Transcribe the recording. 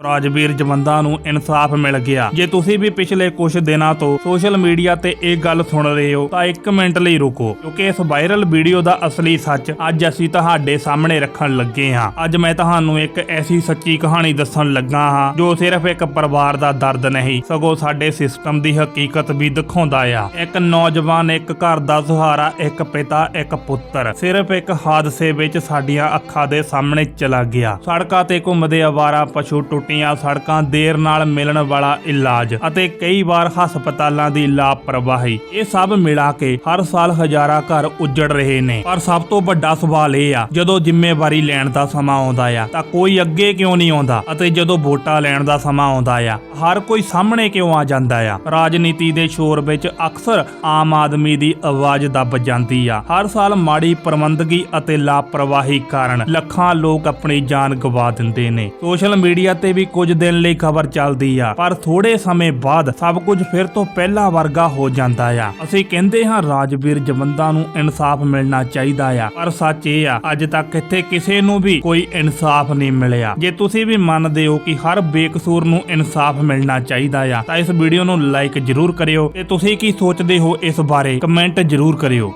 ਰਾਜਵੀਰ ਜਵੰਦਾ ਨੂੰ ਇਨਸਾਫ ਮਿਲ ਗਿਆ। ਜੇ ਤੁਸੀਂ ਵੀ ਪਿਛਲੇ ਕੁਝ ਦਿਨਾਂ ਤੋਂ ਸੋਸ਼ਲ ਮੀਡੀਆ ਤੇ ਇਹ ਗੱਲ ਸੁਣ ਰਹੇ ਹੋ, ਤਾਂ 1 ਮਿੰਟ ਲਈ ਰੁਕੋ, ਕਿਉਂਕਿ ਇਸ ਵਾਇਰਲ ਵੀਡੀਓ ਦਾ ਅਸਲੀ ਸੱਚ ਅੱਜ ਅਸੀਂ ਤੁਹਾਡੇ ਸਾਹਮਣੇ ਰੱਖਣ ਲੱਗੇ ਹਾਂ। ਅੱਜ ਮੈਂ ਤੁਹਾਨੂੰ ਇੱਕ ਐਸੀ ਸੱਚੀ ਕਹਾਣੀ ਦੱਸਣ ਲੱਗਾ ਹਾਂ, ਜੋ ਸਿਰਫ ਇੱਕ ਪਰਿਵਾਰ ਦਾ ਦਰਦ ਨਹੀਂ, ਸਗੋਂ ਸਾਡੇ ਸਿਸਟਮ ਦੀ ਹਕੀਕਤ ਵੀ ਦਿਖਾਉਂਦਾ ਆ। ਇੱਕ ਨੌਜਵਾਨ, ਇੱਕ ਘਰ ਦਾ ਸਹਾਰਾ, ਇੱਕ ਪਿਤਾ, ਇੱਕ ਪੁੱਤਰ, ਸਿਰਫ ਇੱਕ ਹਾਦਸੇ ਵਿੱਚ ਸਾਡੀਆਂ ਅੱਖਾਂ ਦੇ ਸਾਹਮਣੇ ਚਲਾ ਗਿਆ। ਸੜਕਾਂ ਤੇ ਘੁੰਮਦੇ ਆਵਾਰਾ ਪਸ਼ੂ ਟੁੱਟ ਟੁੱਟੀਆਂ ਸੜਕਾਂ ਦੇਰ ਨਾਲ ਮਿਲਣ ਵਾਲਾ ਇਲਾਜ ਅਤੇ ਕਈ ਵਾਰ ਹਸਪਤਾਲਾਂ ਦੀ ਲਾਪਰਵਾਹੀ। ਇਹ ਸਭ ਮਿਲਾ ਕੇ ਹਰ ਸਾਲ ਹਜ਼ਾਰਾਂ ਘਰ ਉੱਜੜ ਰਹੇ ਨੇ। ਪਰ ਸਭ ਤੋਂ ਵੱਡਾ ਸਵਾਲ ਇਹ ਆ, ਜਦੋਂ ਜ਼ਿੰਮੇਵਾਰੀ ਲੈਣ ਦਾ ਸਮਾਂ ਆਉਂਦਾ ਆ, ਤਾਂ ਕੋਈ ਅੱਗੇ ਕਿਉਂ ਨਹੀਂ ਆਉਂਦਾ? ਅਤੇ ਜਦੋਂ ਵੋਟਾਂ ਲੈਣ ਦਾ ਸਮਾਂ ਆਉਂਦਾ ਆ, ਹਰ ਕੋਈ ਸਾਹਮਣੇ ਕਿਉਂ ਆ ਜਾਂਦਾ ਆ? ਰਾਜਨੀਤੀ ਦੇ ਸ਼ੋਰ ਵਿੱਚ ਅਕਸਰ ਆਮ ਆਦਮੀ ਦੀ ਆਵਾਜ਼ ਦੱਬ ਜਾਂਦੀ ਆ। ਹਰ ਸਾਲ ਮਾੜੀ ਪ੍ਰਬੰਧਗੀ ਅਤੇ ਲਾਪਰਵਾਹੀ ਕਾਰਨ ਲੱਖਾਂ ਲੋਕ ਆਪਣੀ ਜਾਨ ਗਵਾ ਦਿੰਦੇ ਨੇ। ਸੋਸ਼ਲ ਮੀਡੀਆ ਤੇ ਵੀ ਕੁਝ ਦਿਨ ਲਈ ਖਬਰ ਚੱਲਦੀ ਆ। ਪਰ ਥੋੜੇ ਸਮੇਂ ਬਾਅਦ ਸਭ ਕੁਝ ਫਿਰ ਤੋਂ ਪਹਿਲਾਂ ਵਰਗਾ ਹੋ ਜਾਂਦਾ ਆ। ਅਸੀਂ ਕਹਿੰਦੇ ਹਾਂ, ਰਾਜਵੀਰ ਜਵੰਦਾ ਨੂੰ ਇਨਸਾਫ ਮਿਲਣਾ ਚਾਹੀਦਾ ਆ। ਪਰ ਸੱਚ ਇਹ ਆ, ਅੱਜ ਤੱਕ ਇੱਥੇ ਕਿਸੇ ਨੂੰ ਵੀ ਕੋਈ ਇਨਸਾਫ ਨਹੀਂ ਮਿਲਿਆ। ਜੇ ਤੁਸੀਂ ਵੀ ਮੰਨਦੇ ਹੋ ਕਿ ਹਰ ਬੇਕਸੂਰ ਨੂੰ ਇਨਸਾਫ ਮਿਲਣਾ ਚਾਹੀਦਾ ਆ, ਤਾਂ ਇਸ ਵੀਡੀਓ ਨੂੰ ਲਾਈਕ ਜ਼ਰੂਰ ਕਰਿਓ। ਤੇ ਤੁਸੀਂ ਕੀ ਸੋਚਦੇ ਹੋ ਇਸ ਬਾਰੇ? ਕਮੈਂਟ ਜ਼ਰੂਰ ਕਰਿਓ।